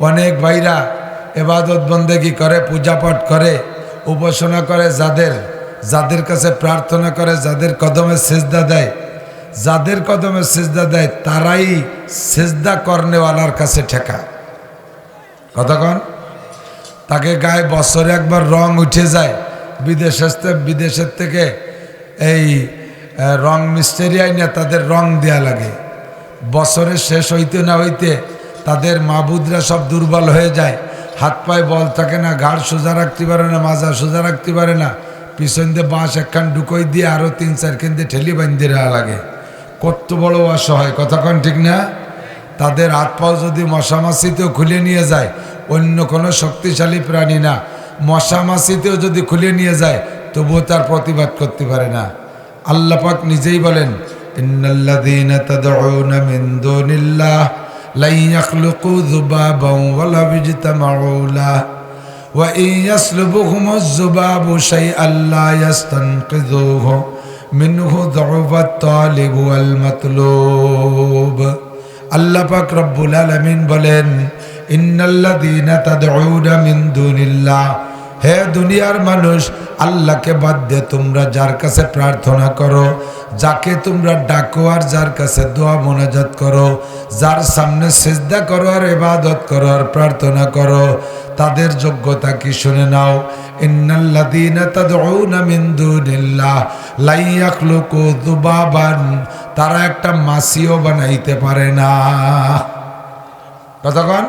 অনেক ভাইরা এবাদত বন্দেগি করে পূজা পাঠ করে, উপাসনা করে যাদের যাদের কাছে প্রার্থনা করে, যাদের কদমে সেজদা দেয়। যাদের কদমে সেজদা দেয়, তারাই সেজদা কর্নেওয়ালার কাছে ঠেকা। কতক্ষণ তাকে গায়ে বছরে একবার রং উঠে যায়। বিদেশ আসতে বিদেশের থেকে এই রং মিস্টেরি আইনে তাদের রং দেয়া লাগে। বছরের শেষ হইতে না হইতে তাদের মাবুদরা সব দুর্বল হয়ে যায়। হাত পায়ে বল থাকে না, ঘাড় সোজা রাখতে পারে না, মাজা সোজা রাখতে পারে না। পিছন দিয়ে বাঁশ একখান ঢুকোই দিয়ে আরও তিন চার কেন্দ্রে ঠেলি বান্ধি দেওয়া লাগে। কত বড় অসহায় কথাক্ষণ ঠিক না? তাদের হাত পাও যদি মশামাছিতেও খুলে নিয়ে যায়, অন্য কোনো শক্তিশালী প্রাণী না। মশামাছিতেও যদি খুলে নিয়ে যায়, তবুও তার প্রতিবাদ করতে পারে না। আল্লাহ পাক নিজেই বলেন, ইন্নাল্লাযীনা তাদউনা মিন দুনিল্লাহ। লা ইয়াখলুকু যুবাবান ওয়ালা বিজতামাউ লাহ وإن يسلبهم الذباب شيئا لا يستنقذوه منه ضعف الطالب والمطلوب আল্লাহ পাক রব্বুল আলামিন বলেন ইন্নাল্লাযীনা তাদউনা মিন দুনিল্লাহ হে দুনিয়ার মানুষ, আল্লাহকে বাদ দিয়ে তোমরা যার কাছে প্রার্থনা করো, যাকে তোমরা ডাকো আর যার কাছে দোয়া মোনাজাত করো, যার সামনে সেজদা করো আর এবাদত করো আর প্রার্থনা করো, তাদের যোগ্যতা কি শুনে নাও? তারা একটা মাসিও বানাইতে পারে না। কতক্ষণ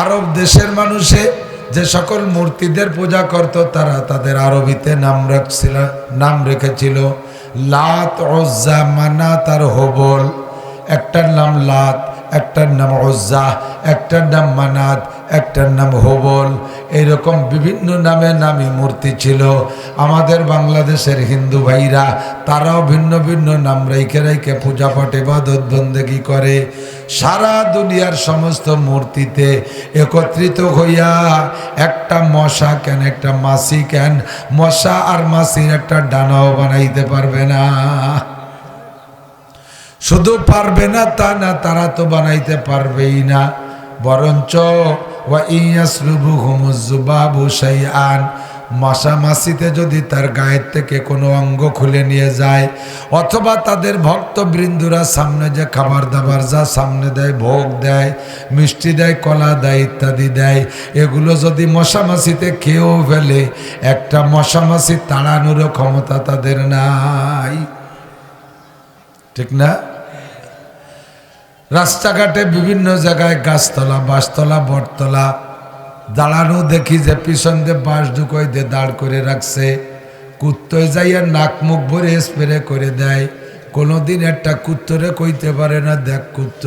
আরব দেশের মানুষে যে সকল মূর্তিদের পূজা করত, তারা তাদের আরবিতে নাম রাখছিল, নাম রেখেছিল লাত ওজ্জা মানা তার হবল। একটার নাম লাত, একটার নাম ওজ্জা একটার নাম মানাত, একটার নাম হবল। এইরকম বিভিন্ন নামে নামি মূর্তি ছিল। আমাদের বাংলাদেশের হিন্দু ভাইরা তারাও ভিন্ন ভিন্ন নাম রেখে রেখে পূজা পাঠ এবাদত বন্দেগি করে। সারা দুনিয়ার সমস্ত মূর্তিতে একত্রিত হইয়া একটা মশা কেন, একটা মাসি কেন, মশা আর মাসির একটা ডানাও বানাইতে পারবে না। শুধু পারবে না তা না, তারা তো বানাইতে পারবেই না। বরঞ্চ আন মশা মাসিতে যদি তার গায়ের থেকে কোনো অঙ্গ খুলে নিয়ে যায়, অথবা তাদের ভক্তবৃন্দুরা সামনে যে খাবার দাবার যা সামনে দেয়, ভোগ দেয়, মিষ্টি দেয়, কলা দেয় ইত্যাদি দেয়, এগুলো যদি মশা মাসিতে খেয়েও ফেলে, একটা মশা মাসি তাড়ানোরও ক্ষমতা তাদের নাই। ঠিক না? রাস্তাঘাটে বিভিন্ন জায়গায় গাছতলা, বাঁশতলা, বটতলা দাঁড়ানো দেখি যে পিছন দিয়ে বাঁশ ঢুকোই দিয়ে দাঁড় করে রাখছে। কুত্তয় যাইয়া নাক মুখ ভরে স্প্রে করে দেয়। কোনোদিন একটা কুত্তরে কইতে পারে না, দেখ কুত্ত,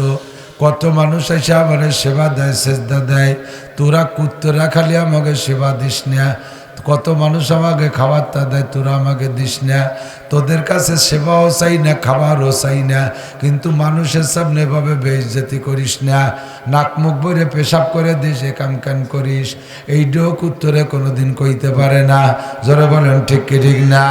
কত মানুষ এসে আমার সেবা দেয়, সেজদা দেয়। তোরা কুত্তরা খালি আমাকে সেবা দিস না। কত মানুষ আমাকে খাবারটা দেয়, তোরা আমাকে দিস না। তোদের কাছে সেবাও চাই না, খাবারও চাই না। কিন্তু মানুষের সামনে এভাবে বেইজ্জতি করিস না। নাক মুখ ভরে পেশাব করে এ কাম কান করিস। এইটাও উত্তরে কোনোদিন কইতে পারে না। জোরে বলেন, ঠিক কি ঠিক না?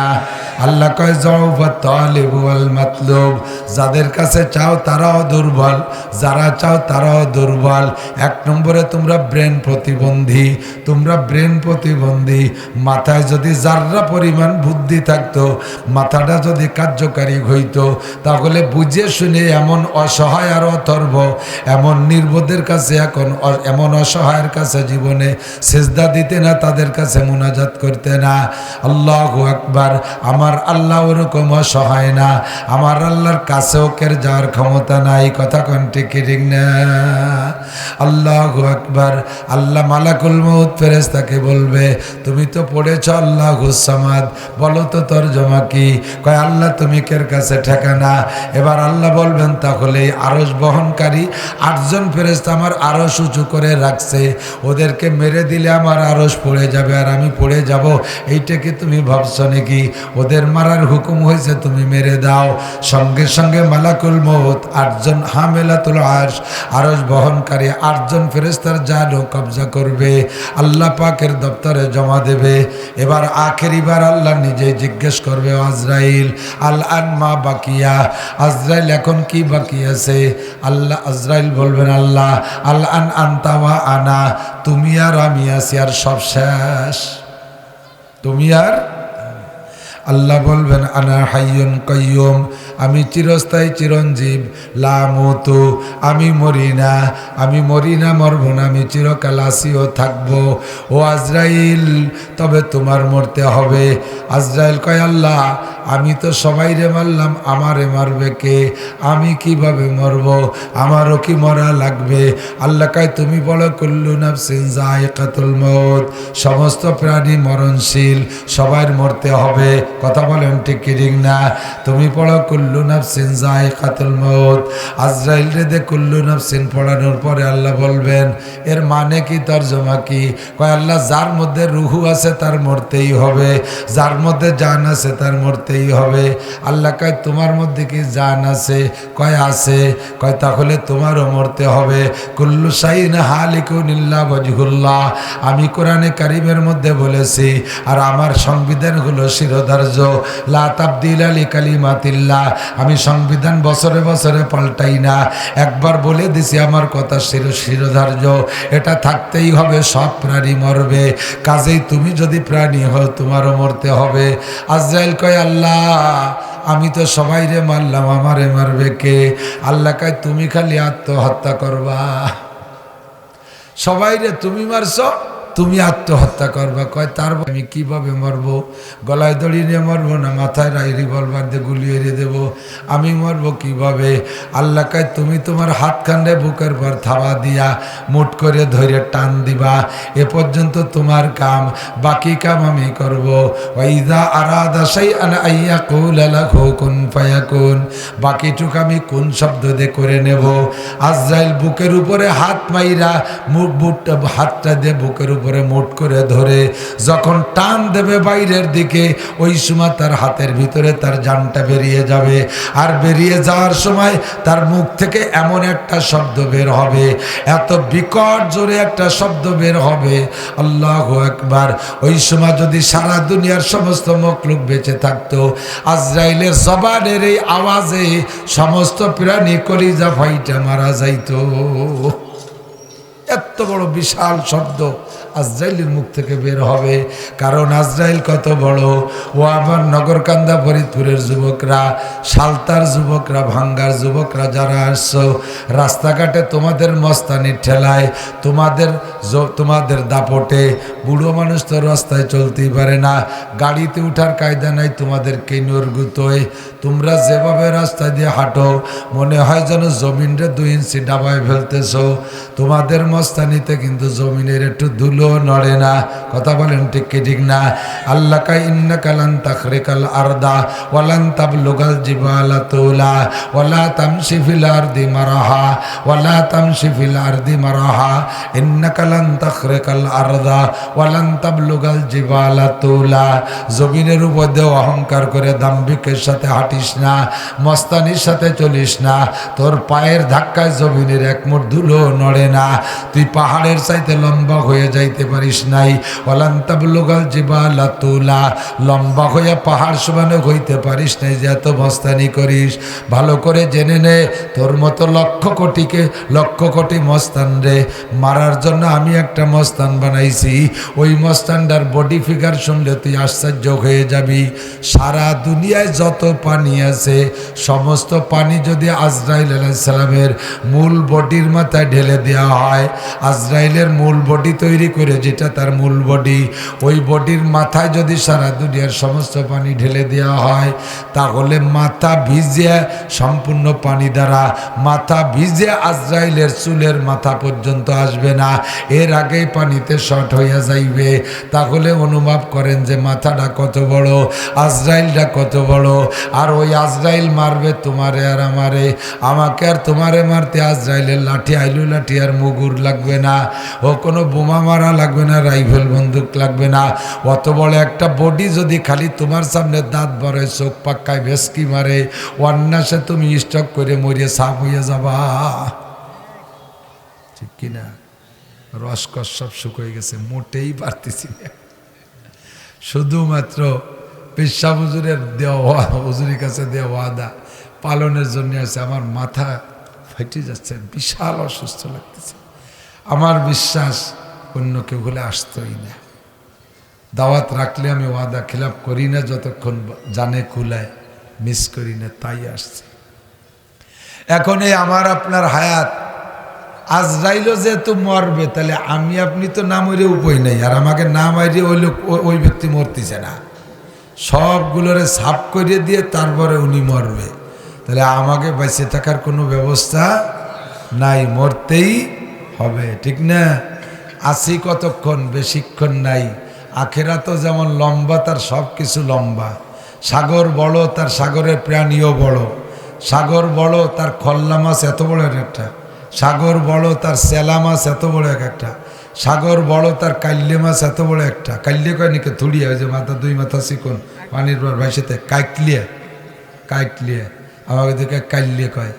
আল্লাহ কয়, যাও তালিবুল মাতলুব। যাদের কাছে চাও তারাও দুর্বল, যারা চাও তারাও দুর্বল। এক নম্বরে তোমরা ব্রেন প্রতিবন্ধী, তোমরা ব্রেন প্রতিবন্ধী। মাথায় যদি যাররা পরিমাণ বুদ্ধি থাকতো মাথাটা যদি কার্যকারী হইতো, তাহলে বুঝে শুনে এমন অসহায় আর অথর্ব, এমন নির্বোধের কাছে এখন এমন অসহায়ের কাছে জীবনে সেজদা দিতে না, তাদের কাছে মোনাজাত করতে না। আল্লাহ আকবার, আমার আল্লাহ ওরকম অসহায় না, আমার আল্লাহর কাছেও কের যাওয়ার ক্ষমতা নাই, কথা কন ঠিক ঠিক না? আল্লাহ আকবার, আল্লাহ মালাকুল মৌত ফেরেস্তাকে বলবে, তুমি তো পড়েছ আল্লাহ হুসামাদ বলো তো তোর জমা কি? কয়, আল্লাহ, তুমি কের কাছে ঠেকানা এবার আল্লাহ বলবেন, তাহলে আরস বহনকারী আটজন ফেরেস্তা আমার আরস উঁচু করে রাখছে। ওদেরকে মেরে দিলে আমার আরস পড়ে যাবে আর আমি পড়ে যাব। এইটা কি তুমি ভাবছ নাকি? ওদের মারার হুকুম হয়েছে, তুমি মেরে দাও। সঙ্গে সঙ্গে মালাকুল মৌত আটজন হামেলাতুল আরস আরস বহনকারী আটজন ফেরেস্তার জানও কবজা করবে। আল্লাহ পাকের দপ্তরে জমা দেবে। এবার আখেরিবার আল্লাহ নিজেই জিজ্ঞেস করবে আজরাইল। আল আন মা বাকিয়া। আজরাইল এখন কি বাকি আছে? আল্লাহ আজরাইল বলবেন, আল্লাহ, আল আন আন্তাওয়া আনা। তুমি আর আমি আছি আর সব শেষ। তুমি আর আল্লাহ বলবেন, আনা হাইয়ন কয়্যম আমি চিরস্থায়ী চিরঞ্জীব। লামতো আমি মরি না। আমি মরি না, মরব না। আমি চিরকাল আসিও থাকব। ও আজরাইল, তবে তোমার মরতে হবে। আজরাইল কয়, আল্লাহ আমি তো সবাই রে মারলাম, আমারে মারবে কে? আমি কীভাবে মরব? আমারও কি মরা লাগবে? আল্লাহ কায়, তুমি বলো, কুল্লু নাফসিন জায়কাতুল মৌত সমস্ত প্রাণী মরণশীল, সবার মরতে হবে। কথা বলেন ঠিক কি ঠিক না? তুমি পড়ো, কুল্লু নাফসিন জায়কাতুল মৌত আজরাইল রে দে কুল্লু নাফসিন পড়ানোর পরে আল্লাহ বলবেন, এর মানে কি, তর্জমা কি? কয়, আল্লাহ, যার মধ্যে রুহু আছে তার মরতেই হবে, যার মধ্যে জান আছে তার মরতেই হবে। আল্লাহ কয়, তোমার মধ্যে কি জান আছে? কয় আছে। কয়, তাহলে তোমারও মরতে হবে। কুল্লু সাইন হালিকুনিল্লাহ বজহুল্লাহ আমি কোরআনে কারিমের মধ্যে বলেছি, আর আমার সংবিধান হলো শিরোধার্য। লা তাবদিল আলী কালিমাতিল্লাহ। আমি সংবিধান বছরে বছরে পাল্টাই না। একবার বলে দিছি, আমার কথা শির, শিরোধার্য। এটা থাকতেই হবে, সব প্রাণী মরবে। কাজেই তুমি যদি প্রাণী হও, তোমারও মরতে হবে। আজরাইল কয়, আল্লাহ আমি তো সবাই রে মারলাম, আমারে মারবে কে? আল্লাহ কায়, তুমি খালি আত্মহত্যা করবা। সবাই রে, তুমি মারছো? তুমি আত্মহত্যা করবা। কয়, তার আমি কীভাবে মরবো? গলায় দড়ি নিয়ে মরবো না মাথায় রাই রিভলভার দিয়ে গুলি এড়িয়ে দেবো? আমি মরবো কীভাবে? আল্লাহ কয়, তুমি তোমার হাত খান্ডে বুকের পর থাবা দিয়া, মুট করে ধরে টান দিবা। এ পর্যন্ত তোমার কাম, বাকি কাম আমি করব। ওইদা আরাদা সেই আইয়া কুল কোন ফায়াকুন। বাকিটুক আমি কোন শব্দ দিয়ে করে নেব? আজরাইল বুকের উপরে হাত মাইরা মুখ বুটটা হাতটা দিয়ে বুকের উপরে মুট করে ধরে, যখন টান দেবে বাইরের দিকে, ওই সময় তার হাতের ভিতরে তার জানটা বেরিয়ে যাবে। আর বেরিয়ে যাওয়ার সময় তার মুখ থেকে এমন একটা শব্দ বের হবে, এত বিকট জোরে একটা শব্দ বের হবে, আল্লাহ একবার ওই সময় যদি সারা দুনিয়ার সমস্ত মকলুক বেঁচে থাকতো, আজরাইলের জবানের এই আওয়াজে সমস্ত প্রাণী কলিজা ফাইটা মারা যাইতো। এত বড় বিশাল শব্দ। আজরাইলের মুখ থেকে বের হবে। কারণ আজরাইল কত বড়। ও আমার নগরকান্দা ফরিদপুরের যুবকরা, সালতার যুবকরা, ভাঙ্গার যুবকরা যারা আসছো, রাস্তাঘাটে তোমাদের মস্তানি ঠেলায়, তোমাদের তোমাদের দাপটে বুড়ো মানুষ তো রাস্তায় চলতেই পারে না। গাড়িতে উঠার কায়দা নাই তোমাদের কেনুর গুতোয় তোমরা যেভাবে রাস্তা দিয়ে হাঁটো, মনে হয় যেন জমিনরে দুই ইঞ্চি ডাবায় ফেলতেছ। তোমাদের মস্তানিতে কিন্তু জমিনের একটু ধুলো নড়ে না। কথা বলেন ঠিক কি ঠিক না? আল্লাহ কাই ইন্না কালান তাখরিকাল আরদা ওয়ালান তাবলুগাল জিবালা তুলা ওয়ালা তামশি ফিল আরদি মারাহা ওয়ালা তামশি ফিল আরদি মারাহা। ইন্না কালান তাখরিকাল আরদা ওয়ালান তাবলুগাল জিবালা তুলা। জমিনের উপর দিয়ে অহংকার করে দাম্ভিকের সাথে হাঁটিস না, মস্তানির সাথে চলিস না। তোর পায়ের ধাক্কায় জমিনের এক মুঠ ধুলো নড়ে না। তুই পাহাড়ের চাইতে লম্বা হয়ে যাইতে পারিস নাই। অলান্তাবলুগাল জিবালা তুলা। লম্বা হয়ে পাহাড় সমানে হইতে পারিস নাই যে এত মস্তানি করিস। ভালো করে জেনে নে, তোর মতো লক্ষ কোটিকে লক্ষ কোটি মস্তান রে। মারার জন্য আমি একটা মস্তান বানাইছি। ওই মস্তানটার বডি ফিগার শুনলে তুই আশ্চর্য হয়ে যাবি। সারা দুনিয়ায় যত পানি আছে, সমস্ত পানি যদি আজরাইল আলাইসালামের মূল বডির মাথায় ঢেলে দেওয়া হয়, আজরাইলের মূল বডি তৈরি করে যেটা তার মূল বডি ওই বডির মাথায় যদি সারা দুনিয়ার সমস্ত পানি ঢেলে দেওয়া হয়, তাহলে মাথা ভিজে সম্পূর্ণ পানি দ্বারা মাথা ভিজে আজরাইলের চুলের মাথা পর্যন্ত আসবে না। এর আগেই পানিতে শর্ট হইয়া যাইবে, তাহলে অনুভব করেন যে মাথাটা কত বড়, আজরাইলটা কত বড়। আর ওই আজরাইল মারবে তোমারে আর আমারে। আমাকে আর তোমারে মারতে আজরাইলের লাঠি, আইলু লাঠি আর মুগুর লাগবে না। ও কোনো বোমা মারা লাগবে না, রাইফেল বন্দুক লাগবে না। অত বড় একটা বডি যদি খালি তোমার সামনে দাঁত বড় চোখ পাক্কায় ভেসকি মারে অন্যাসে তুমি স্টক করে মরিয়ে সাপ হয়ে যাবা। ঠিক কিনা? রসকস সব শুকিয়ে গেছে, মোটেই পারতেছি না। শুধুমাত্র পেশা হুজুরের দেওয়া, হুজুরের কাছে দেওয়া ওয়াদা পালনের জন্য আছে। আমার মাথা ফেটে যাচ্ছে, বিশাল অসুস্থ লাগতেছে। আমার বিশ্বাস অন্য কেউ হলে আসতোই না। দাওয়াত রাখলে আমি ওয়াদা খিলাপ করি না, যতক্ষণ জানে কুলায়, মিস করি না, তাই আসছে। এখন এই আমার আপনার হায়াত আজরাইলও যেহেতু মরবে, তাহলে আমি আপনি তো না মরে উপায় নেই, আর আমাকে না মারিয়ে ওই লোক ওই ব্যক্তি মরতেছে না। সবগুলোরে সাফ করে দিয়ে তারপরে উনি মরবে। তাহলে আমাকে বেঁচে থাকার কোনো ব্যবস্থা নাই, মরতেই হবে, ঠিক না? আসি কতক্ষণ, বেশিক্ষণ নাই। আখেরা তো যেমন লম্বা, তার সব কিছু লম্বা। সাগর বড় তার সাগরের প্রাণীও বড় সাগর বড় তার খল্লা মাছ এত বড় এক একটা। সাগর বড় তার সেলা মাছ এত বড় এক একটা। সাগর বড় তার কাল্লে মাছ এত বড় একটা। কাল্লে কয় নাকি থুড়িয়া, ওই যে মাথা, দুই মাথা চিকন পানির পর ভাইসেতে কাইকলিয়া কাইকলিয়া, আমাকে দেখে কাল্লে কয়।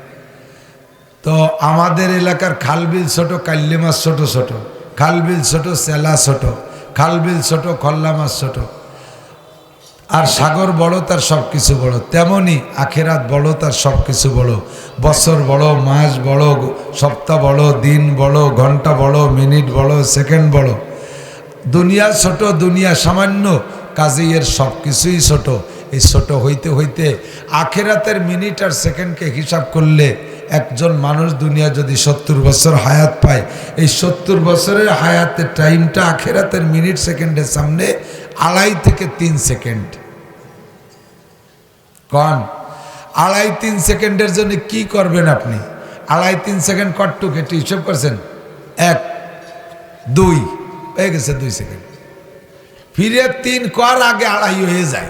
তো আমাদের এলাকার খালবিল ছোট কাল্লে মাছ ছোট ছোট, খালবিল ছোট সেলা ছোট, খালবিল ছোট, খল্লা মাছ ছোট। আর সাগর বড় তার সব কিছু বড় তেমনি আখেরাত বড় তার সব কিছু বড় বছর বড় মাস বড় সপ্তাহ বড় দিন বড় ঘণ্টা বড় মিনিট বড় সেকেন্ড বড় দুনিয়া ছোট, দুনিয়া সামান্য কাজেই এর সব কিছুই ছোট। এই ছোট হইতে হইতে আখেরাতের মিনিট আর সেকেন্ডকে হিসাব করলে একজন মানুষ দুনিয়া যদি সত্তর বছর হায়াত পায়, এই সত্তর বছরের হায়াতের টাইমটা আখেরাতের মিনিট, সেকেন্ডের সামনে আড়াই থেকে তিন সেকেন্ড। কন। আড়াই তিন সেকেন্ডের জন্য কি করবেন আপনি? আড়াই তিন সেকেন্ড কটটুক একটু হিসেব করছেন। এক, দুই, হয়ে গেছে দুই সেকেন্ড। ফিরে তিন কর, আগে আড়াই হয়ে যায়।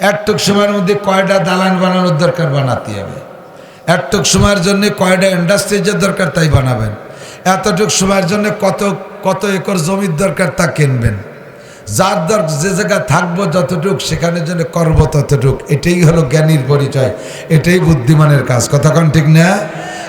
একটুক সময়ের মধ্যে কয়টা দালান বানানোর দরকার বানাতে হবে। একটুক সময়ের জন্য কয়টা ইন্ডাস্ট্রিজের দরকার তাই বানাবেন। এতটুক সময়ের জন্য কত কত একর জমির দরকার তা কিনবেন। যার দর যে জায়গায় থাকব যতটুক, সেখানে জন্য করব ততটুক, এটাই হলো জ্ঞানীর পরিচয়, এটাই বুদ্ধিমানের কাজ। কতক্ষণ ঠিক না?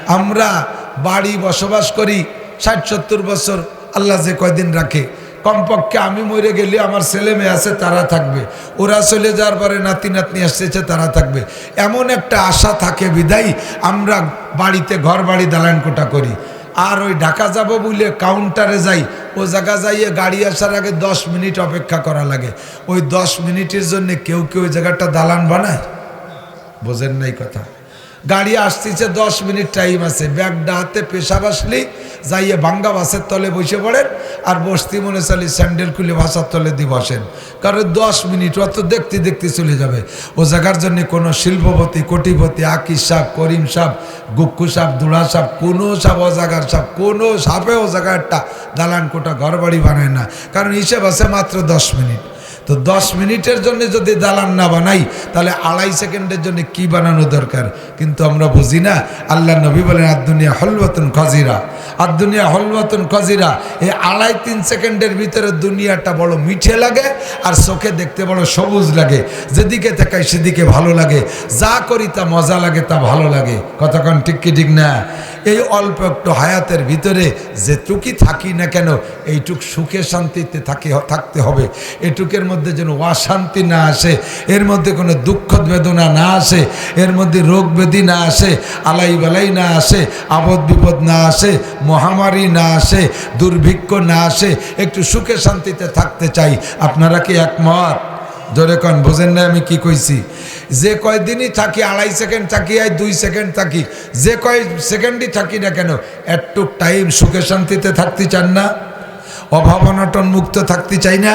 আমরা বাড়ি বসবাস করি, ষাট সত্তর বছর, আল্লাহ যে কয়দিন রাখে। কমপক্ষে আমি মরে গেলে আমার ছেলে মেয়ে আছে, তারা থাকবে। ওরা চলে যাওয়ার পরে নাতি নাতনি আসতেছে, তারা থাকবে। এমন একটা আশা থাকে বিদায়, আমরা বাড়িতে ঘর বাড়ি দালান কোটা করি। আর ওই ঢাকা যাব বলে কাউন্টারে যাই ও জায়গা যাইয়ে গাড়ি আসার আগে দশ মিনিট অপেক্ষা করা লাগে। ওই দশ মিনিটের জন্য কেউ কেউ ওই জায়গাটা দালান বানায়? বোঝেন নাই কথা। গাড়ি আসতেছে, দশ মিনিট টাইম আছে। ব্যাগটা হাতে পেশাব আসলেই যাইয়ে ভাঙ্গা বাসের তলে বসে পড়েন আর বসতি মনে চালি স্যান্ডেল খুলে বাসার তলে দিয়ে বসেন। কারণ দশ মিনিট অত দেখতে দেখতে চলে যাবে। ও জায়গার জন্য কোনো শিল্পপতি, কোটিপতি আকিস সাপ করিম সাপ গুক্কু সাপ দুড়া সাপ কোনো সাপ ও জায়গার সাপ, কোনো সাপে ও জায়গাটা দালান কোটা ঘর বাড়ি বানায় না। কারণ হিসেব আছে মাত্র দশ মিনিট। তো দশ মিনিটের জন্য যদি দালান না বানাই, তাহলে আড়াই সেকেন্ডের জন্য কি বানানো দরকার? কিন্তু আমরা বুঝি না, আল্লাহ নবী বলেন আদুনিয়া হলওয়াতন খজিরা আদুনিয়া হলওয়াতন খজিরা এই আড়াই তিন সেকেন্ডের ভিতরে দুনিয়াটা বড় মিঠে লাগে, আর চোখে দেখতে বড় সবুজ লাগে। যেদিকে তাকাই সেদিকে ভালো লাগে। যা করি তা মজা লাগে, তা ভালো লাগে। কতক্ষণ ঠিক কি, ঠিক না? এই অল্প একটু হায়াতের ভিতরে যেটুকি থাকি না কেন, এইটুক সুখে শান্তিতে থাকি থাকতে হবে। এটুকের মধ্যে যেন অশান্তি না আসে, এর মধ্যে কোনো দুঃখ বেদনা না আসে, এর মধ্যে রোগ ব্যাধি না আসে, আলাই বালাই না আসে, আপদ বিপদ না আসে, মহামারী না আসে, দুর্ভিক্ষ না আসে, একটু সুখে শান্তিতে থাকতে চাই। আপনারা কি একমত? ধরে কন, বোঝেন না আমি কি কইছি? যে কয়দিনই থাকি, আড়াই সেকেন্ড থাকি, আর দুই সেকেন্ড থাকি, যে কয় সেকেন্ডই থাকি না কেন, একটু টাইম সুখে শান্তিতে থাকতে চান না? অভাব অনটন মুক্ত থাকতে চাই না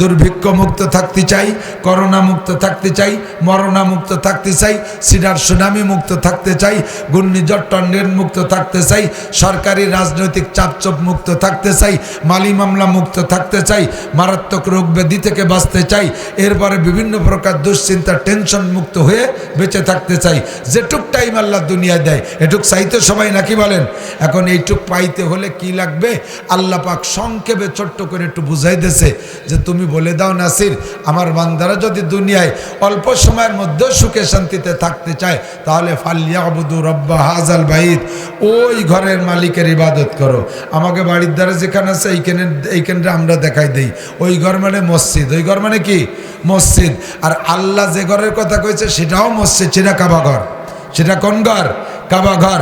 দুর্ভিক্ষ মুক্ত থাকতে চাই করোনা মুক্ত থাকতে চাই মরণা মুক্ত থাকতে চাই, সিডার সুনামি মুক্ত থাকতে চাই, ঘূর্ণিঝড় টন্ডের মুক্ত থাকতে চাই, সরকারি রাজনৈতিক চাপচোপ মুক্ত থাকতে চাই, মালি মামলা মুক্ত থাকতে চাই, মারাত্মক রোগ ব্যাধি থেকে বাঁচতে চাই, এরপরে বিভিন্ন প্রকার দুশ্চিন্তা, টেনশন মুক্ত হয়ে বেঁচে থাকতে চাই। যেটুক টাইম আল্লাহ দুনিয়া দেয়, এটুক চাইতে সবাই নাকি বলেন? এখন এইটুক পাইতে হলে কি লাগবে? আল্লাহ পাক সংখ্যা সংক্ষেপে ছোট্ট করে একটু বুঝাই দিয়েছে যে তুমি বলে দাও নাসির, আমার বান্দারা যদি দুনিয়ায় অল্প সময়ের মধ্যে সুখে শান্তিতে থাকতে চায়, তাহলে ফালিয়া আবুদু রব্বা হাজাল বাইদ ওই ঘরের মালিকের ইবাদত করো। আমাকে বাড়ির দ্বারা যেখানে আছে, এইখানে, এইখানটা আমরা দেখাই দিই। ওই ঘর মানে মসজিদ। ওই ঘর মানে কি? মসজিদ। আর আল্লাহ যে ঘরের কথা কয়েছে সেটাও মসজিদ। সেটা কাবা ঘর। সেটা কোন ঘর? কাবা ঘর।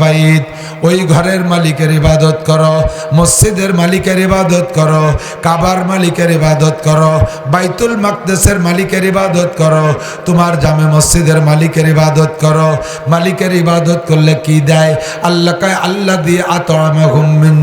বাইত। ওই ঘরের মালিকের ইবাদত করো, মসজিদের মালিকের ইবাদত করো, কাবার মালিকের ইবাদত করো, বাইতুল মাকদেসের মালিকের ইবাদত করো, তোমার জামে মসজিদের মালিকের ইবাদত করো। মালিকের ইবাদত করলে কি দেয়? আল্লাহ কয় আল্লাহ দিয়ে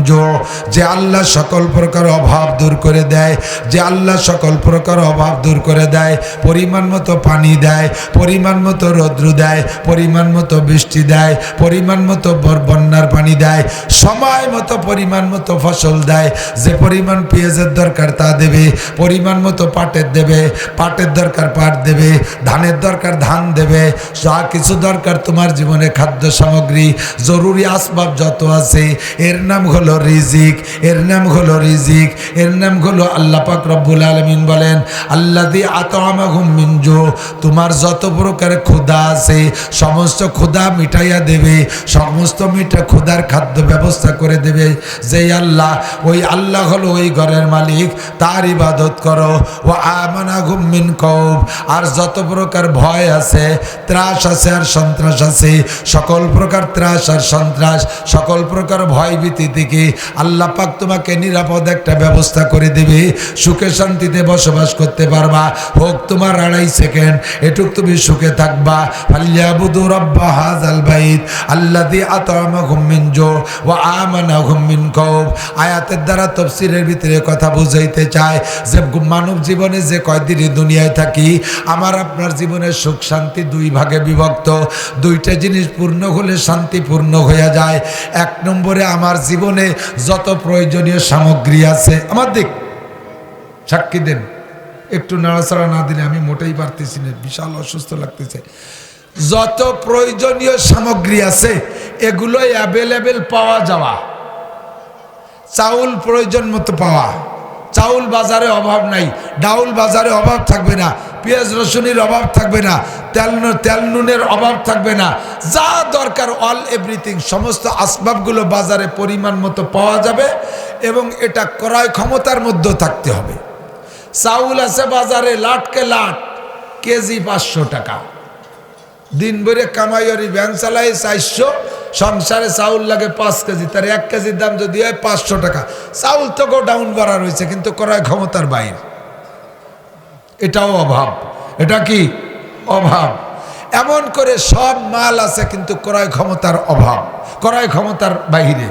জু। যে আল্লাহ সকল প্রকার অভাব দূর করে দেয়, যে আল্লাহ সকল প্রকার অভাব দূর করে দেয়, পরিমাণ মতো পানি দেয়, পরিমাণ মতো রৌদ্র দেয় পরিমাণ মতো বৃষ্টি দেয়, পরিমাণ মতো বন্যার পানি দেয়, সময় মতো পরিমাণ মতো ফসল দেয়, যে পরিমাণ পেঁয়াজের দরকার তা দেবে, পরিমাণ মতো পাটের দেবে, পাটের দরকার পাট দেবে, ধানের দরকার ধান দেবে, যা কিছু দরকার তোমার জীবনে খাদ্য সামগ্রী, জরুরি আসবাব যত আছে, এর নাম হলো রিজিক, এর নাম হলো রিজিক, এর নাম হলো আল্লাহ পাক রব্বুল আলমিন বলেন আল্লাহ দি আতমাহুম মিনজু তোমার যত প্রকার ক্ষুধা আছে, সমস্ত ক্ষুধা মিটাইয়া দেবে, সমস্ত মিঠা ক্ষুধার খাদ্য ব্যবস্থা করে দেবে। যেই আল্লাহ, ওই আল্লাহ হলো ওই ঘরের মালিক, তার ইবাদত করো। ও আমানা ঘুমিন কৌব আর যত প্রকার ভয় আছে, ত্রাস আছে আর সন্ত্রাস আছে, সকল প্রকার ত্রাস আর সন্ত্রাস, সকল প্রকার ভয় ভীতি থেকে আল্লাহ পাক তোমাকে নিরাপদ একটা ব্যবস্থা করে দেবে। সুখে শান্তিতে বসবাস করতে পারবা। হোক তোমার আড়াই সেকেন্ড, এটুক তুমি সুখে থাকবা। ফাল্যাবুদু রাব্বা হাযাল বাইত আল্লাযী আত'আমাহুম মিন জু ওয়া আমানাহুম মিন কওব আয়াতের দ্বারা তাফসীরের ভিতরে কথা বুঝাইতে চায়, যে মানব জীবনে যে কয়দিন দুনিয়ায় থাকি, আমার আপনার জীবনের সুখ শান্তি দুই ভাগে বিভক্ত। দুইটা জিনিস পূর্ণ হলে শান্তি পূর্ণ হয়ে যায়। এক নম্বরে আমার জীবনে যত প্রয়োজনীয় সামগ্রী আছে, আমার দিক, সাক্ষী দেন। একটু নাড়াচাড়া না দিলে আমি মোটেই পারতেছি না, বিশাল অসুস্থ লাগতেছে। যত প্রয়োজনীয় সামগ্রী আছে এগুলো অ্যাভেলেবেল পাওয়া যাওয়া। চাউল প্রয়োজন মতো পাওয়া। চাউল বাজারে অভাব নাই। ডাউল বাজারে অভাব থাকবে না। পেঁয়াজ, রসুনের অভাব থাকবে না। তেল তেল নুনের অভাব থাকবে না। যা দরকার অল এভরিথিং সমস্ত আসবাবগুলো বাজারে পরিমাণ মতো পাওয়া যাবে এবং এটা ক্রয় ক্ষমতার মধ্যে থাকতে হবে। চাউল আছে বাজারে লাটকে লাট, কেজি পাঁচশো টাকা। দিন ভরে কামাইয়ারি ভ্যান চালাই চারশো, সংসারে চাউল লাগে পাঁচ কেজি। তার এক কেজির দাম যদি হয় পাঁচশো টাকা। চাউল তো ডাউন বাড়া রয়েছে, কিন্তু ক্রয় ক্ষমতার বাইরে। এটাও অভাব। এটা কি? অভাব। এমন করে সব মাল আছে, কিন্তু ক্রয় ক্ষমতার অভাব। ক্রয় ক্ষমতার বাহিরে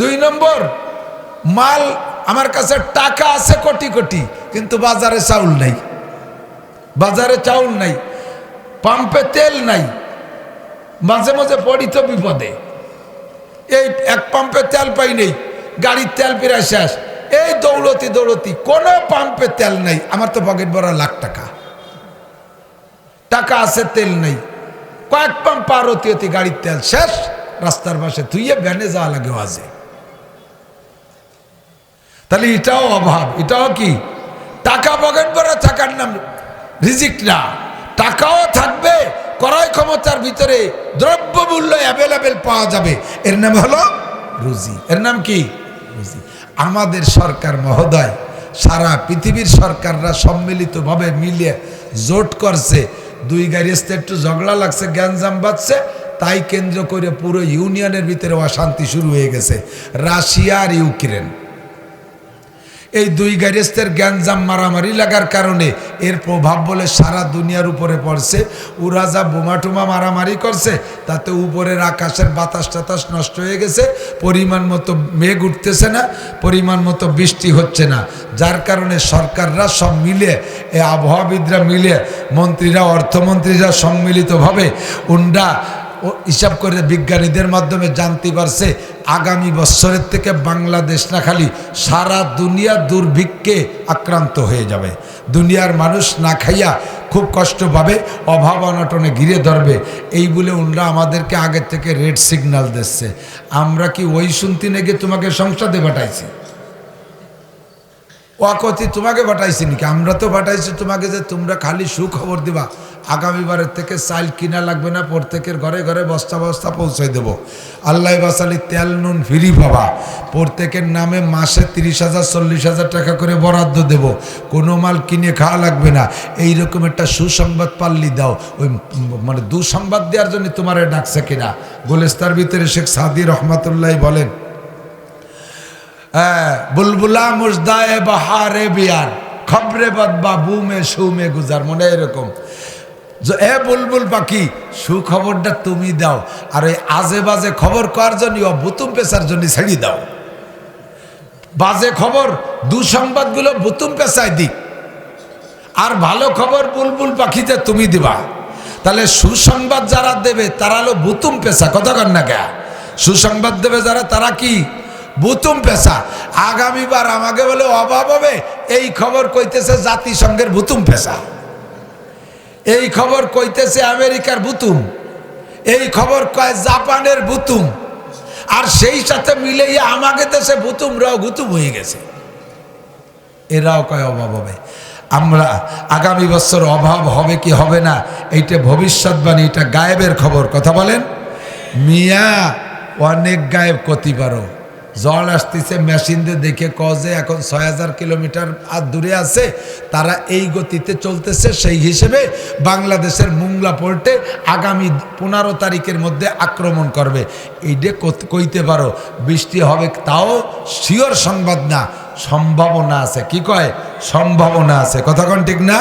দুই নম্বর, মাল আমার কাছে টাকা আছে কোটি কোটি, কিন্তু বাজারে চাউল নাই। বাজারে চাউল নাই। পাম্পে তেল নাই। মাঝে মাঝে পড়ি তো বিপদে। এই এক পাম্পে তেল পাই নেই, গাড়ির তেল প্রায় শেষ। এই দৌড়তি দৌড়তি কোনো পাম্পে তেল নাই, আমার তো পকেট ভরা লাখ টাকা। টাকা আছে, তেল নেই। কয়েক পাম্প পার অতি অতি গাড়ির তেল শেষ, রাস্তার পাশে তুইয়ে ভ্যানে যাওয়া লাগে আজে তাহলে এটাও অভাব, এটাও কি? টাকা পকেট ভরা থাকার নাম রিজিক না। টাকাও থাকবে, ক্রয় ক্ষমতার ভিতরে দ্রব্য মূল্য অ্যাভেলেবেল পাওয়া যাবে। এর নাম হলো রুজি। এর নাম কি? রুজি। আমাদের সরকার মহোদয়, সারা পৃথিবীর সরকাররা সম্মিলিতভাবে মিলিয়ে জোট করছে। দুই গাড়ি গাড়িতে একটু ঝগড়া লাগছে, গ্যাঞ্জাম বাজছে, তাই কেন্দ্র করে পুরো ইউনিয়নের ভিতরে অশান্তি শুরু হয়ে গেছে। রাশিয়া আর ইউক্রেন। এই দুই গ্যারেস্তের গ্যাঞ্জাম মারামারি লাগার কারণে এর প্রভাব বলে সারা দুনিয়ার উপরে পড়ছে। ওরা যা বোমা টুমা মারামারি করছে, তাতে উপরের আকাশের বাতাস টাতাস নষ্ট হয়ে গেছে, পরিমাণ মতো মেঘ উঠতেছে না, পরিমাণ মতো বৃষ্টি হচ্ছে না। যার কারণে সরকাররা সব মিলে এ আবহাওয়াবিদরা মিলে, মন্ত্রীরা, অর্থমন্ত্রীরা সম্মিলিতভাবে উন্ডা হিসাব করে বিজ্ঞানীদের মাধ্যমে জানতে পারছে, আগামী বছরের থেকে বাংলাদেশ না খালি সারা দুনিয়া দুর্ভিক্ষে আক্রান্ত হয়ে যাবে। দুনিয়ার মানুষ না খাইয়া খুব কষ্ট পাবে, অভাব অনটনে ঘিরে ধরবে। এই বলে উনরা আমাদেরকে আগের থেকে রেড সিগন্যাল দিচ্ছে। আমরা কি ওই শুনতে নেগে তোমাকে সংসদে পাঠাইছি? অকতি তোমাকে পাঠাইছি নাকি? আমরা তো পাঠাইছি তোমাকে যে তোমরা খালি সুখবর দিবা। আগামীবারের থেকে চাল কিনা লাগবে না, প্রত্যেকের ঘরে ঘরে বস্তা বস্তা পৌঁছে দেবো। আল্লাহ বাসালি তেল, নুন ফিরি পাবা প্রত্যেকের নামে মাসে তিরিশ হাজার, চল্লিশ হাজার টাকা করে বরাদ্দ দেব। কোনো মাল কিনে খাওয়া লাগবে না। এইরকম একটা সুসংবাদ পাল্লি দাও। ওই মানে দুসংবাদ দেওয়ার জন্য তোমার ডাকছে কিনা? গোলেস্তার ভিতরে শেখ সাদি রহমতুল্লাহ বলেন হ্যাঁ, বুলবুলা মুজদায়ে বাহারে বিয়ার খবরে বদবা বুমে সুমে গুজার মনে এরকম। এ বুলবুল পাখি সুখবরটা তুমি দাও। আর ওই আজে বাজে খবর করার জন্য? বুতুম পেশার জন্য ছেড়ে দাও। বাজে খবর দুঃসংবাদগুলো বুতুম পেশায় দিক। আর ভালো খবর বুলবুল পাখিতে তুমি দিবা। তাহলে সুসংবাদ যারা দেবে তারা হলো বুতুম পেশা। কথা কর না কে? সুসংবাদ দেবে যারা তারা কি? বুতুম পেশা। আগামীবার আমাকে বলে অভাব হবে, এই খবর কইতেছে জাতিসংঘের বুতুম পেশা। এই খবর কইতেছে আমেরিকার বুতুম। এই খবর কয় জাপানের বুতুম। আর সেই সাথে মিলেই আমাকে দেশে বুতুমরাও গুতুম হয়ে গেছে। এরাও কয় অভাব হবে। আমরা আগামী বছর অভাব হবে কি হবে না, এইটা ভবিষ্যৎবাণী, এটা গায়েবের খবর। কথা বলেন? মিয়া, অনেক গায়েব করতে পারো জল আসতেছে, মেশিন দিয়ে দেখে কজে এখন ছয় হাজার কিলোমিটার আর দূরে আছে, তারা এই গতিতে চলতেছে। সেই হিসেবে বাংলাদেশের মুংলা পোর্টে আগামী পনেরো তারিখের মধ্যে আক্রমণ করবে। এইটা কইতে পারো, বৃষ্টি হবে তাও শিওর সংবাদ না, সম্ভাবনা আছে। কি কয়? সম্ভাবনা আছে। কথাক্ষণ ঠিক না?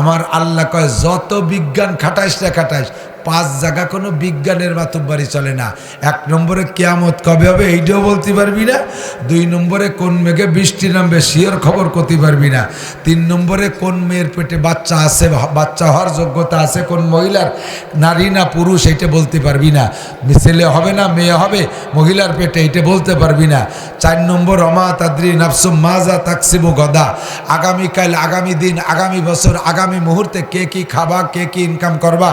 আমার আল্লাহ কয়, যত বিজ্ঞান খাটাইস না খাটাইস পাঁচ জায়গা কোনো বিজ্ঞানের মাতুব্বারি চলে না। এক নম্বরে কেয়ামত কবে হবে এইটাও বলতে পারবি না। দুই নম্বরে কোন মেঘে বৃষ্টি নামবে শিওর খবর করতে পারবি না। তিন নম্বরে কোন মেয়ের পেটে বাচ্চা আছে, বাচ্চা হওয়ার যোগ্যতা আছে, কোন মহিলার নারী না পুরুষ, এইটা বলতে পারবি না। ছেলে হবে না, মেয়ে হবে, মহিলার পেটে এইটা বলতে পারবি না। চার নম্বর, অমা তাদ্রি নাফসুম মাজা তাকসিমু গদা। আগামীকাল, আগামী দিন, আগামী বছর, আগামী মুহূর্তে কে কি খাবা, কে কি ইনকাম করবা,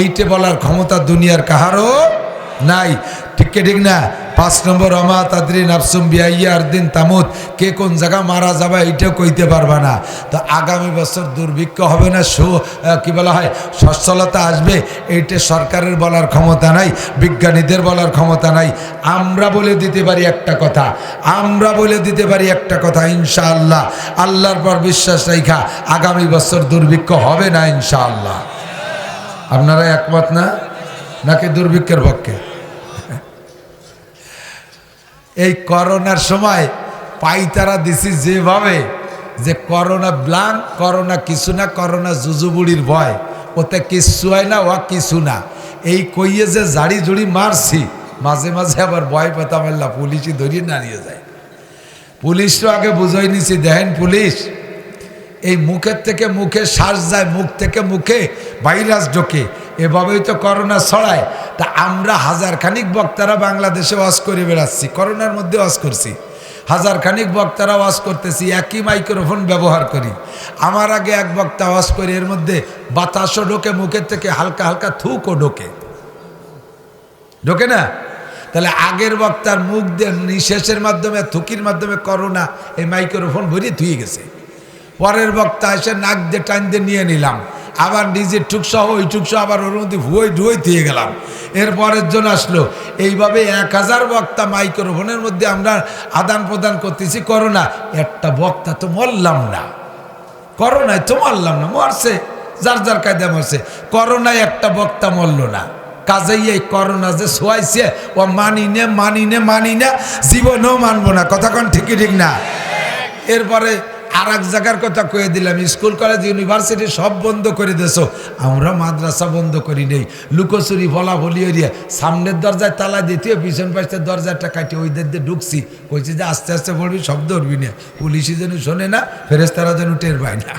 এইটা বলার ক্ষমতা দুনিয়ার কাহারও নাই। ঠিক ঠিক না? পাঁচ নম্বর অমা তাদ্রি নাফসুম বিয়াইয়া আর দিন তামুত। কে কোন জায়গা মারা যাবে এইটাও কইতে পারবা না। তো আগামী বছর দুর্ভিক্ষ হবে না? সু কি বলা হয়? সচ্ছলতা আসবে। এইটা সরকারের বলার ক্ষমতা নাই, বিজ্ঞানীদের বলার ক্ষমতা নাই। আমরা বলে দিতে পারি একটা কথা। আমরা বলে দিতে পারি একটা কথা, ইনশাআল্লাহ। আল্লাহর পর বিশ্বাস রেখা আগামী বছর দুর্ভিক্ষ হবে না, ইনশাআল্লাহ। আপনারা একমত না? নাকি দুর্ভিক্ষের পক্ষে? এই করোনার সময় পাইতারা দিছি যেভাবে যে করোনা ব্লান, করোনা কিছু না, করোনা জুজুবুড়ির ভয়। ওতে কিচ্ছু হয় না, ও কিছু না। এই কইয়ে যে জাড়ি জুড়ি মারছি, মাঝে মাঝে আবার ভয় পেতাম পুলিশই ধরিয়ে নাড়িয়ে যায়। পুলিশও আগে বুঝাই নিছি, দেখেন পুলিশ। এই মুখের থেকে মুখে শ্বাস যায়, মুখ থেকে মুখে ভাইরাস ঢোকে। এভাবেই তো করোনা ছড়ায়। তা আমরা হাজারখানিক বক্তারা বাংলাদেশে ওয়াজ করে বেড়াচ্ছি, করোনার মধ্যে ওয়াজ করছি। হাজারখানিক বক্তারা ওয়াজ করতেছি, একই মাইক্রোফোন ব্যবহার করি। আমার আগে এক বক্তা ওয়াজ করি, এর মধ্যে বাতাসও ঢোকে, মুখের থেকে হালকা হালকা থুকও ঢোকে। ঢোকে না? তাহলে আগের বক্তার মুখ দিয়ে নিঃশ্বাসের মাধ্যমে, থুকির মাধ্যমে করোনা, এই মাইক্রোফোন ভরিয়ে ধুয়ে গেছে। পরের বক্তা এসে নাক দিয়ে টান দিয়ে নিয়ে নিলাম। আবার নিজের টুকসহ ওই টুকসহ আবার ওর মধ্যে ভুয়ে ধুয়ে দিয়ে গেলাম। এর পরের জন আসলো। এইভাবে এক হাজার বক্তা মাইক্রোফোনের মধ্যে আমরা আদান প্রদান করতেছি। করোনা, একটা বক্তা তো মরলাম না। করোনায় তো মারলাম না, মরছে, যার যার কায়দা মরছে। করোনায় একটা বক্তা মরল না। কাজেই এই করোনা যে শোয়াইছে, ও মানি নে মানি নে, মানি না, জীবনেও মানবো না। কথা কোন ঠিকই ঠিক না? এরপরে আর এক জায়গার কথা কয়ে দিলাম, স্কুল, কলেজ, ইউনিভার্সিটি সব বন্ধ করে দেছো আমরা মাদ্রাসা বন্ধ করি নেই। লুকোচুরি ফলা ফলি এরিয়া। সামনের দরজায় তালা দিতে পিছন পাশের দরজাটা কাটি ওই দিয়ে ঢুকছি। কইছি যে আস্তে আস্তে বলবি সব ধরবি না। পুলিশই যেন শোনে না ফেরেস্তারা যেন টের পায় না।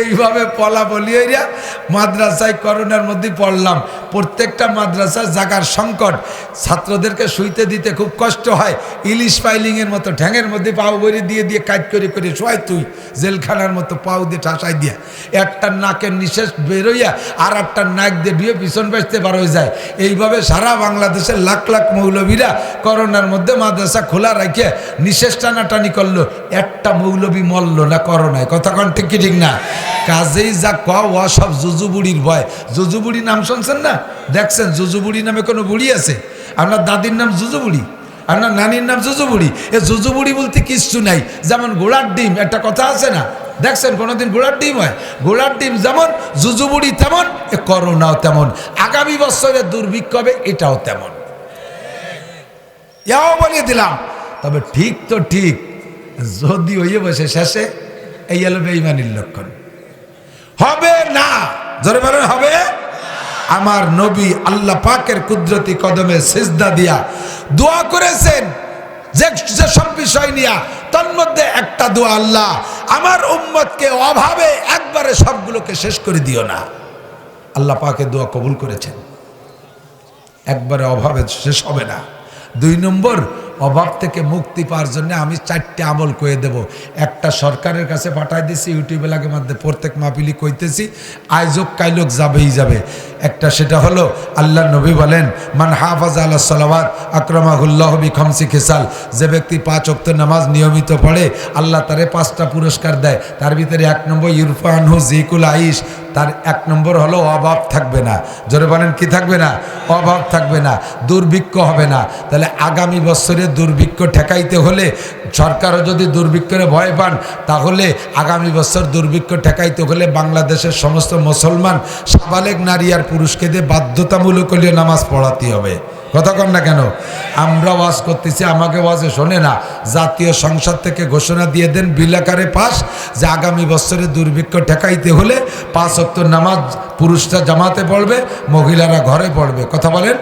এইভাবে পলা বলিয়া মাদ্রাসায় করোনার মধ্যে পড়লাম। প্রত্যেকটা মাদ্রাসার জাগার সংকট। ছাত্রদেরকে শুইতে দিতে খুব কষ্ট হয়। ইলিশ ফাইলিংয়ের মতো ঠ্যাঙের মধ্যে পাও বড়ি দিয়ে দিয়ে কাজ করে করে শোয়াই তুই। জেলখানার মতো পাও দিয়ে ঠাসাই দিয়া। একটা নাকের নিঃশ্বাস বেরোইয়া আর একটা নাক দিয়ে বিয়ে পিছন বেসতে বার হয়ে যায়। এইভাবে সারা বাংলাদেশের লাখ লাখ মৌলবীরা করোনার মধ্যে মাদ্রাসা খোলা রেখে নিঃশ্বাস টানাটানি করল। একটা মৌলবী মরল না করোনায়। কথা কন ঠিক কি ঠিক না? কাজেই যা ক ও সব জুজু বুড়ির ভয়। জুজু বুড়ি নাম শুনছেন না? দেখছেন জুজু বুড়ি নামে কোনো বুড়ি আছে? আপনার দাদির নাম জুজু বুড়ি আপনার নানির নাম জুজু বুড়ি এ জুজু বুড়ি বলতে কিচ্ছু নাই, যেমন গোড়ার ডিম, একটা কথা আছে না? দেখছেন, কোনোদিন গোড়ার ডিম হয়? গোলার ডিম যেমন জুজু বুড়ি তেমন, এ করোনাও তেমন। আগামী বছরে দুর্ভিক্ষ হবে এটাও তেমন। এও বলে দিলাম। তবে ঠিক তো ঠিক, যদি হইয়ে বসে শেষে, এই হলো বেইমানির লক্ষণ। হবে না? জোরে বলেন, হবে আমার নবী আল্লাহ পাকের কুদরতি কদমে সেজদা দিয়া দোয়া করেছেন। যে যেসব বিষয় নিয়া, তার মধ্যে একটা দোয়া আল্লাহ, আমার উম্মতকে অভাবে একবারে সবগুলোকে শেষ করে দিও না। আল্লাহ পাকে দোয়া কবুল করেছেন। একবারে অভাবে শেষ হবে না। দুই নম্বর অভাব থেকে মুক্তি পাওয়ার জন্য আমি চারটে আমল কয়ে দেব। একটা সরকারের কাছে পাঠাই দিছি, ইউটিউবে লাগে মধ্যে প্রত্যেক মাপিলি কইতেছি আয়োজক কাইলোক যাবেই যাবে। একটা সেটা হলো, আল্লাহ নবী বলেন, মান হাফাজ আল্লাহ সালাবাদ আক্রমাহুল্লাহ বি খমসি খেসাল। যে ব্যক্তি পাঁচ অক্ত নামাজ নিয়মিত পড়ে, আল্লাহ তারে পাঁচটা পুরস্কার দেয়। তার ভিতরে এক নম্বর, ইরফানহু জিকুল আইস তার এক নম্বর হলো অভাব থাকবে না। জোরে বলেন, কি থাকবে না? অভাব থাকবে না, দুর্ভিক্ষ হবে না। তাহলে আগামী বছরে দুর্ভিক্ষ ঠেকাইতে হলে সরকারও যদি দুর্ভিক্ষরে ভয় পান, তাহলে আগামী বছর দুর্ভিক্ষ ঠেকাইতে হলে বাংলাদেশের সমস্ত মুসলমান সাবালেক নারী আর পুরুষকে দিয়ে বাধ্যতামূলক নামাজ পড়াতে হবে। কথা কন না কেন? আমরা ওয়াজ করতেছি, আমাকে ওয়াজে শোনে না। জাতীয় সংসদ থেকে ঘোষণা দিয়ে দেন বিলাকারে পাস, যে আগামী বছরে দুর্ভিক্ষ ঠেকাইতে হলে পাঁচ অক্ট নামাজ পুরুষরা জামাতে পড়বে, মহিলারা ঘরে পড়বে। কথা বলেন?